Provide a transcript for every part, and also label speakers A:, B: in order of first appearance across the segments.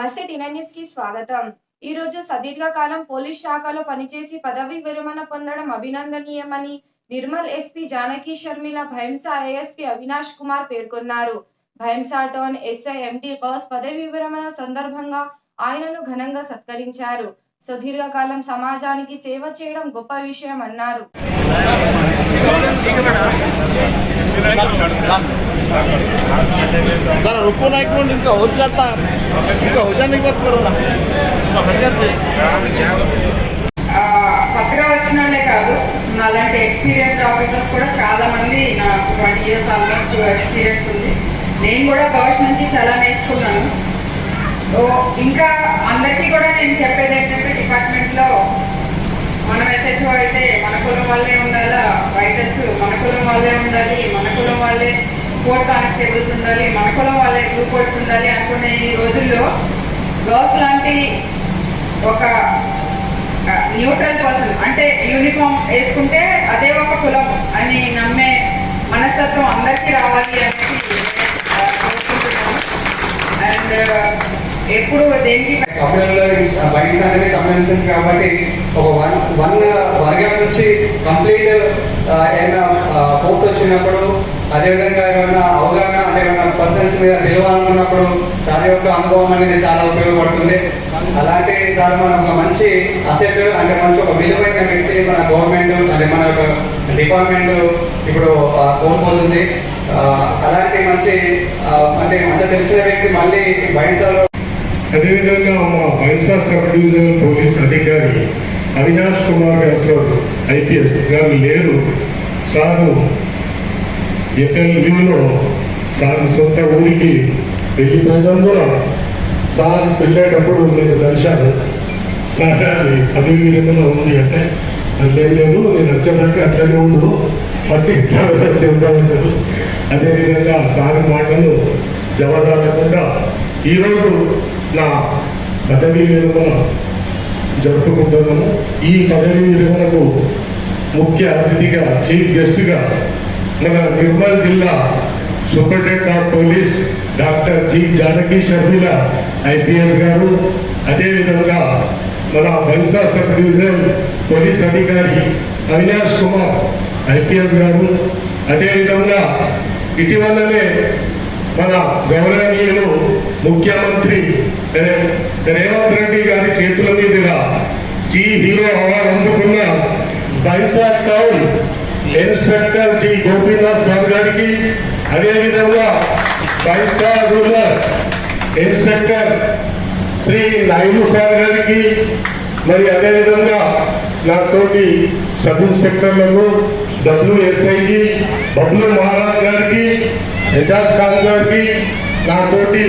A: నమస్తే టీనా న్యూస్కి స్వాగతం. ఈ రోజు సుదీర్ఘకాలం పోలీస్ శాఖలో పనిచేసి పదవి విరమణ పొందడం అభినందనీయమని నిర్మల్ ఎస్పీ జానకి షర్మిల భయంస ఏఎస్పీ అవినాష్ కుమార్ పేర్కొన్నారు. Bhainsa town SI MD Ghouse పదవి విరమణ సందర్భంగా ఆయనను ఘనంగా సత్కరించారు. సుదీర్ఘకాలం సమాజానికి సేవ చేయడం గొప్ప విషయం అన్నారు.
B: जरा रुको ना एक मिनट इनका हो जाता इनका हो जाने के बाद करो ना
C: ఆ, కొత్తగా వచ్చిన వాళ్ళే కాదు నాలాంటి ఎక్స్పీరియన్స్ ఆఫీసర్స్ కూడా చాలా మంది నాకు ట్వంటీ ఇయర్స్ ఆల్మోస్ట్ ఎక్స్పీరియన్స్ ఉంది నేను కూడా గవర్నమెంట్ నుంచి చాలా నేర్చుకున్నాను ఓ, ఇంకా అందరికీ కూడా నేను చెప్పేది ఏంటంటే డిపార్ట్మెంట్లో మనం ఎస్హెచ్ఓ అయితే మన కులం వాళ్ళే ఉండాలా రైటర్స్ మన కులం వాళ్ళే ఉండాలి మన కులం వాళ్ళే కోర్ట్ కానిస్టేబుల్స్ ఉండాలి మన కులం వాళ్ళే గ్రూప్ కోర్ట్స్ ఉండాలి అనుకునే ఈ రోజుల్లో గర్ల్స్ లాంటి ఒక న్యూట్రల్ పర్సన్ అంటే యూనిఫామ్ వేసుకుంటే అదే ఒక కులం అని నమ్మే మనస్తత్వం అందరికీ రావాలి అనేసి అండ్ ఎప్పుడు దేనికి
D: బైక్స్ అనేది కమ్యూనిసన్స్ కాబట్టి ఒక వన్ వన్ వర్గం నుంచి కంప్లీట్ ఏమైనా ఫోర్స్ వచ్చినప్పుడు అదేవిధంగా ఏమైనా అవగాహన అంటే ఏమైనా పర్సన్స్ మీద నిలవాలనుకున్నప్పుడు సార్ యొక్క అనుభవం అనేది చాలా ఉపయోగపడుతుంది. అలాంటి సార్ మనం ఒక మంచి అసెట్ అంటే మంచి ఒక విలువైన వ్యక్తి మన గవర్నమెంట్ అంటే మన యొక్క డిపార్ట్మెంట్ ఇప్పుడు కోల్పోతుంది అలాంటి మంచి అంటే అంత తెలిసిన వ్యక్తి మళ్ళీ బయటలో
E: అదేవిధంగా మా బైసా సబ్ డివిజనల్ పోలీస్ అధికారి అవినాష్ కుమార్ గారు ఐపీఎస్ గారు లేరు. సారు ఎఫ్ఎల్యూలో సార్ సొంత ఊరికి వెళ్ళిపోయినందున సార్ వెళ్ళేటప్పుడు నేను కలిశాను. సార్ అది పదవి విరమణ ఉంది అంటే లేదు లేదు నేను వచ్చేదాక అట్లనే ఉండు. వచ్చి తర్వాత చెప్తామన్నారు అదేవిధంగా సార్ మాటలు జవదాటకుండా ఈరోజు నా పదవీ విరమణ జరుపుకుంటున్నాము. ఈ పదవీ విరమణకు ముఖ్య అతిథిగా చీఫ్ గెస్ట్గా మన నిర్మల్ జిల్లా superintendent of police doctor G Janaki Sharmila IPS గారు. అదేవిధంగా మన బన్సా సబ్ డివిజనల్ పోలీస్ అధికారి అవినాష్ కుమార్ ఐపీఎస్ గారు. అదేవిధంగా ఇటీవలనే మన గౌరవనీయులు ముఖ్యమంత్రి రేవంత్ రెడ్డి గారి చేతుల మీదుగా జీ హీరో అవార్డు అందుకున్న Bhainsa town inspector G. Gopinath sir గారికి అదేవిధంగా Bhainsa rural inspector Sri Naidu sir గారికి మరి అదేవిధంగా నాతోటి సబ్ ఇన్స్పెక్టర్లను డబ్ల్యూఎస్ఐకి బబ్లు మహారాజ్ గారికి ఎజాజ్ ఖాన్ గారికి నాతోటి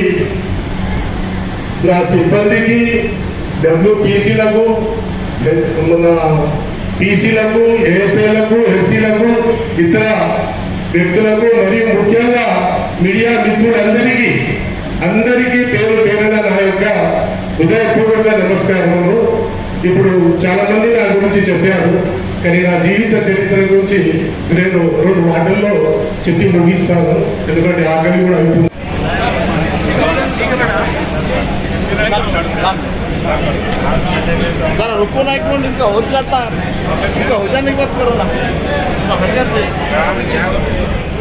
E: నా సిబ్బందికి డబ్ల్యూపీసీలకు మన బీసీలకు ఏఎస్ఐలకు ఎస్సీలకు ఇతర వ్యక్తులకు మరియు ముఖ్యంగా మీడియా మిత్రులందరికీ అందరికీ పేరు పేరున నా యొక్క హృదయపూర్వక నమస్కారములు. ఇప్పుడు చాలా మంది నా గురించి చెప్పారు కానీ నా జీవిత చరిత్ర గురించి నేను రెండు మాటల్లో చెప్పి ముగిస్తాను. ఎందుకంటే ఆకలి కూడా అవుతుంది.
B: जरा रुको ना एक मिनट इनका हो जाता इनका हो जाने के बाद करो ना